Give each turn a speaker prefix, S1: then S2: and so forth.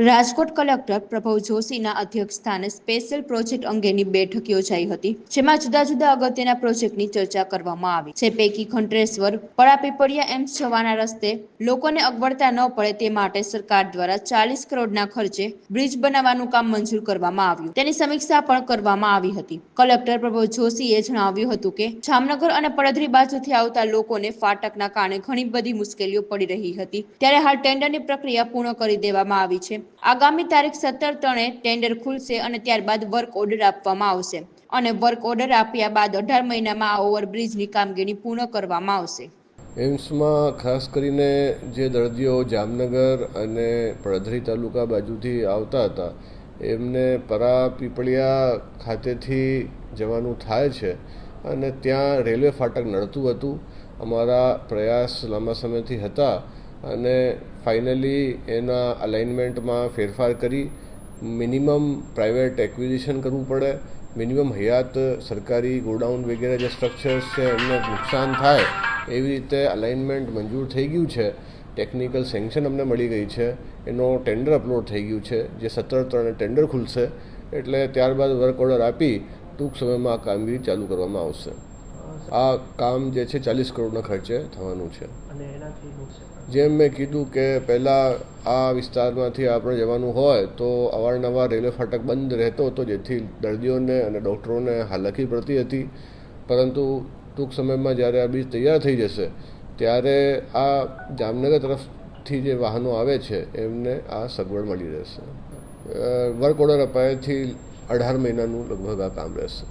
S1: Rajkot collector Prabhav જોશીના અધ્યક્ષસ્થાને special project અંગેની બેઠક યોજાઈ હતી, જેમાં જુદા જુદા અગત્યના પ્રોજેક્ટની ચર્ચા કરવામાં આવી જે પૈકી ઘંટ્રેશ્વર પડાપીપળિયા એમ્સ જવાના રસ્તે લોકોને અગવડતા ન પડે તે માટે સરકાર દ્વારા ચાલીસ કરોડના ખર્ચે બ્રિજ બનાવવાનું કામ મંજૂર કરવામાં આવ્યું. તેની સમીક્ષા પણ કરવામાં આવી હતી. કલેક્ટર પ્રભવ જોશીએ જણાવ્યું હતું કે, જામનગર અને પડધરી બાજુથી આવતા લોકોને ફાટકના કારણે ઘણી બધી મુશ્કેલીઓ પડી રહી હતી. ત્યારે હાલ ટેન્ડરની પ્રક્રિયા પૂર્ણ કરી દેવામાં આવી છે. આગામી તારીખ સત્તર ત્રણે ટેન્ડર ખુલશે અને ત્યારબાદ વર્ક ઓર્ડર આપવામાં આવશે અને વર્ક ઓર્ડર આપ્યા બાદ અઢાર મહિનામાં આ ઓવરબ્રિજની કામગીરી પૂર્ણ કરવામાં આવશે.
S2: એમ્સમાં ખાસ કરીને જે દર્દીઓ જામનગર અને પડધરી તાલુકા બાજુથી આવતા હતા, એમને પરા પીપળિયા ખાતેથી જવાનું થાય છે અને ત્યાં રેલવે ફાટક નડતું હતું. અમારા પ્રયાસ લાંબા સમયથી હતા અને ફાઇનલી એના અલાઇનમેન્ટમાં ફેરફાર કરી મિનિમમ પ્રાઇવેટ એક્વિઝિશન કરવું પડે. મિનિમમ હયાત સરકારી ગોડાઉન વગેરે જે સ્ટ્રક્ચર્સ છે, એમને નુકસાન થાય એવી રીતે અલાઇનમેન્ટ મંજૂર થઈ ગયું છે. ટેકનિકલ સેન્કશન અમને મળી ગઈ છે. એનો ટેન્ડર અપલોડ થઈ ગયું છે, જે સત્તર ત્રણે ટેન્ડર ખુલશે. એટલે ત્યારબાદ વર્ક ઓર્ડર આપી ટૂંક સમયમાં આ કામગીરી ચાલુ કરવામાં આવશે. આ કામ જે છે ચાલીસ કરોડના ખર્ચે થવાનું છે. જેમ મેં કીધું કે પહેલાં આ વિસ્તારમાંથી આપણે જવાનું હોય તો અવારનવાર રેલવે ફાટક બંધ રહેતો હતો જેથી દર્દીઓને અને ડૉક્ટરોને હાલાકી પડતી હતી. પરંતુ ટૂંક સમયમાં જ્યારે આ બ્રિજ તૈયાર થઈ જશે ત્યારે આ જામનગર તરફથી જે વાહનો આવે છે એમને આ સગવડ મળી રહેશે. વર્ક ઓર્ડર અપાયાથી અઢાર મહિનાનું લગભગ આ કામ રહેશે.